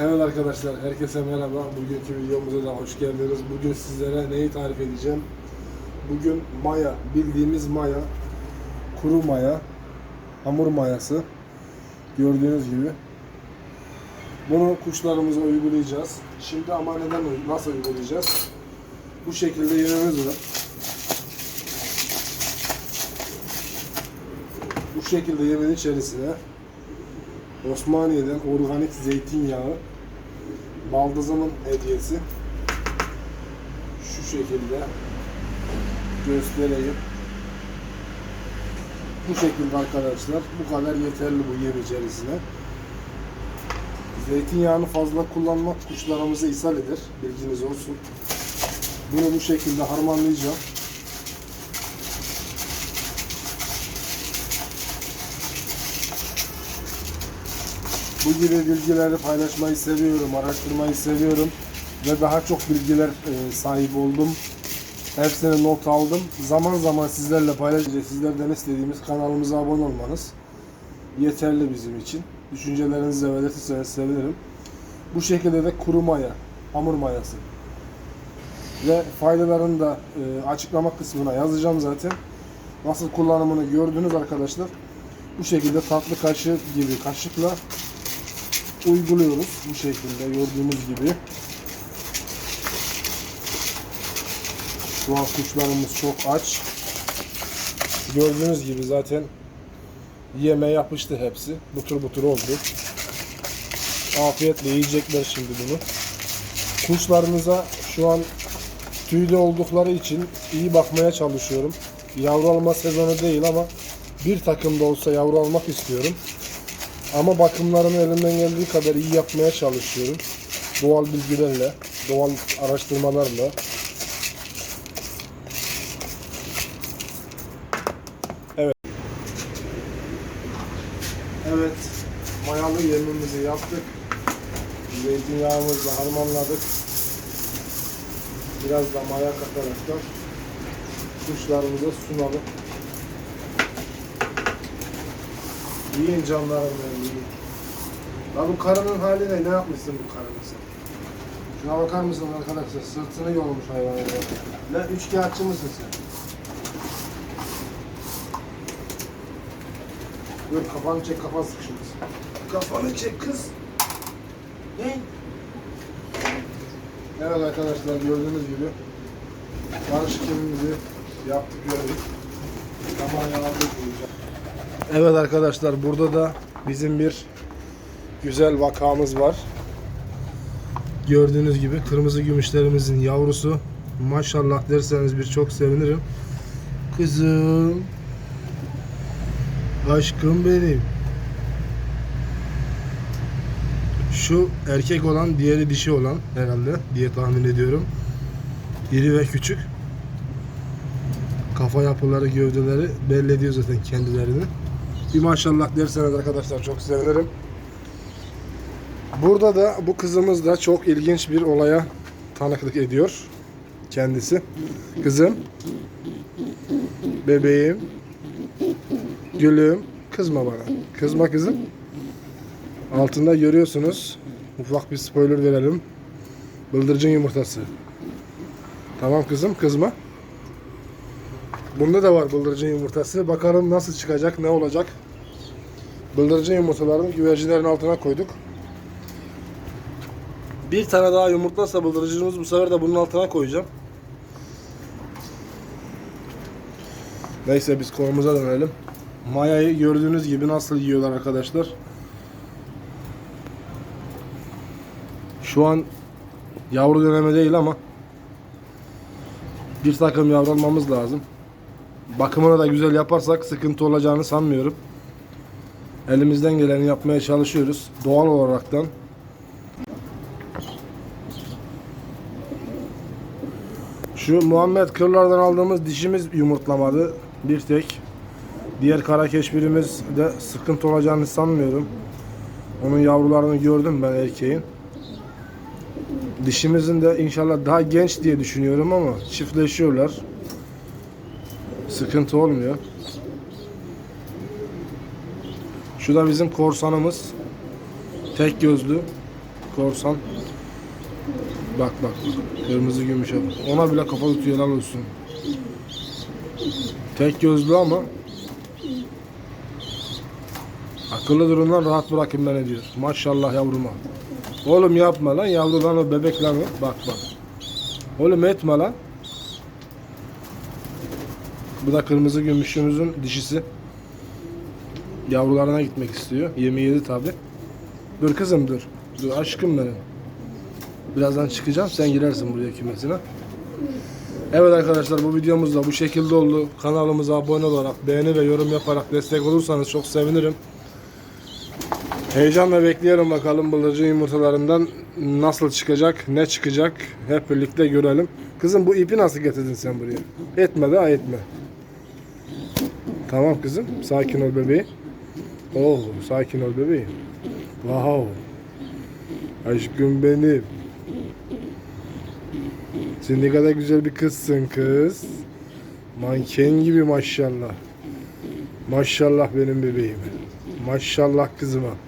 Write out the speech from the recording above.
Evet arkadaşlar, herkese merhaba. Bugünkü videomuza da hoş geldiniz. Bugün sizlere neyi tarif edeceğim? Bugün maya, bildiğimiz maya, kuru maya, hamur mayası. Gördüğünüz gibi. Bunu kuşlarımıza uygulayacağız. Şimdi ama neden, nasıl uygulayacağız? Bu şekilde yememiz var. Bu şekilde yemeğin içerisine Osmaniye'den organik zeytinyağı baldızımın hediyesi. Şu şekilde göstereyim. Bu şekilde arkadaşlar bu kadar yeterli bu yem içerisine. Zeytinyağını fazla kullanmak kuşlarımızı ishal eder bilginiz olsun. Bunu bu şekilde harmanlayacağım Bu gibi bilgileri paylaşmayı seviyorum, araştırmayı seviyorum ve daha çok bilgiler e, sahip oldum. Hepsini not aldım. Zaman zaman sizlerle paylaşacağız. Sizlerden istediğimiz kanalımıza abone olmanız yeterli bizim için. Düşüncelerinizi belirtirseniz sevinirim. Bu şekilde de kuru maya, hamur mayası ve faydalarını da e, açıklama kısmına yazacağım zaten. Nasıl kullanımını gördünüz arkadaşlar. Bu şekilde tatlı kaşığı gibi kaşıkla uyguluyoruz bu şekilde gördüğünüz gibi. Şu an kuşlarımız çok aç. Gördüğünüz gibi zaten yeme yapıştı hepsi. Butur butur oldu. Afiyetle yiyecekler şimdi bunu. Kuşlarımıza şu an tüylü oldukları için iyi bakmaya çalışıyorum. Yavru alma sezonu değil ama bir takım da olsa yavru almak istiyorum. Ama bakımlarını elimden geldiği kadar iyi yapmaya çalışıyorum. Doğal bilgilerle, doğal araştırmalarla. Evet. Evet, mayalı yemimizi yaptık. Zeytinyağımızla harmanladık. Biraz da maya katarak da kuşlarımıza sunalım. Yiyin canlarım benim yiyin. La bu karının hali ne? Ne yapmışsın bu karının sen? Şuna bakar mısın arkadaşlar? Sırtını yolmuş hayvanın. Ne üçkağıtçı mısın sen? Dur kafanı çek kafan sıkışmış. Kafanı çek kız. Ne? Evet arkadaşlar gördüğünüz gibi karışık yemimizi yaptık gördük. Tamam yağlı Evet arkadaşlar burada da bizim bir güzel vakamız var. Gördüğünüz gibi kırmızı gümüşlerimizin yavrusu. Maşallah derseniz bir çok sevinirim. Kızım. Aşkım benim. Şu erkek olan, diğeri dişi olan herhalde diye tahmin ediyorum. İri ve küçük. Kafa yapıları, gövdeleri belli ediyor zaten kendilerini. Bir maşallah derseniz arkadaşlar çok sevinirim. Burada da bu kızımız da çok ilginç bir olaya tanıklık ediyor kendisi. Kızım, bebeğim, gülüm, kızma bana. Kızma kızım. Altında görüyorsunuz. Ufak bir spoiler verelim. Bıldırcın yumurtası. Tamam kızım, kızma. Bunda da var bıldırcın yumurtası. Bakalım nasıl çıkacak, ne olacak. Bıldırcın yumurtalarını güvercinlerin altına koyduk. Bir tane daha yumurtlarsa bıldırcınımız bu sefer de bunun altına koyacağım. Neyse biz konumuza dönelim. Mayayı gördüğünüz gibi nasıl yiyorlar arkadaşlar. Şu an yavru dönemi değil ama bir takım yavru almamız lazım. Bakımını da güzel yaparsak sıkıntı olacağını sanmıyorum. Elimizden geleni yapmaya çalışıyoruz. Doğal olaraktan. Şu Muhammed Kırlar'dan aldığımız dişimiz yumurtlamadı. Bir tek. Diğer kara keşbirimiz de sıkıntı olacağını sanmıyorum. Onun yavrularını gördüm ben erkeğin. Dişimizin de inşallah daha genç diye düşünüyorum ama çiftleşiyorlar. Sıkıntı olmuyor. Şu da bizim korsanımız. Tek gözlü korsan. Bak bak. Kırmızı gümüşe bak. Ona bile kafa tutuyor helal olsun. Tek gözlü ama akıllı durumdan rahat bırakın beni diyor. Maşallah yavruma. Oğlum yapma lan yavru lan o bebek lan o. Bak bak. Oğlum etme lan. Bu da kırmızı gümüşümüzün dişisi. Yavrularına gitmek istiyor. Yemi yedi tabi. Dur kızım dur. Dur aşkım benim. Birazdan çıkacağım. Sen girersin buraya kümesine. Evet arkadaşlar bu videomuz da bu şekilde oldu. Kanalımıza abone olarak, beğeni ve yorum yaparak destek olursanız çok sevinirim. Heyecanla bekliyorum bakalım bıldırcın yumurtalarından nasıl çıkacak, ne çıkacak hep birlikte görelim. Kızım bu ipi nasıl getirdin sen buraya? Etme de etme. Tamam kızım, sakin ol bebeğim. Oh, sakin ol bebeğim. Wow. Aşkım benim. Sen ne kadar güzel bir kızsın kız. Manken gibi maşallah. Maşallah benim bebeğim. Maşallah kızıma.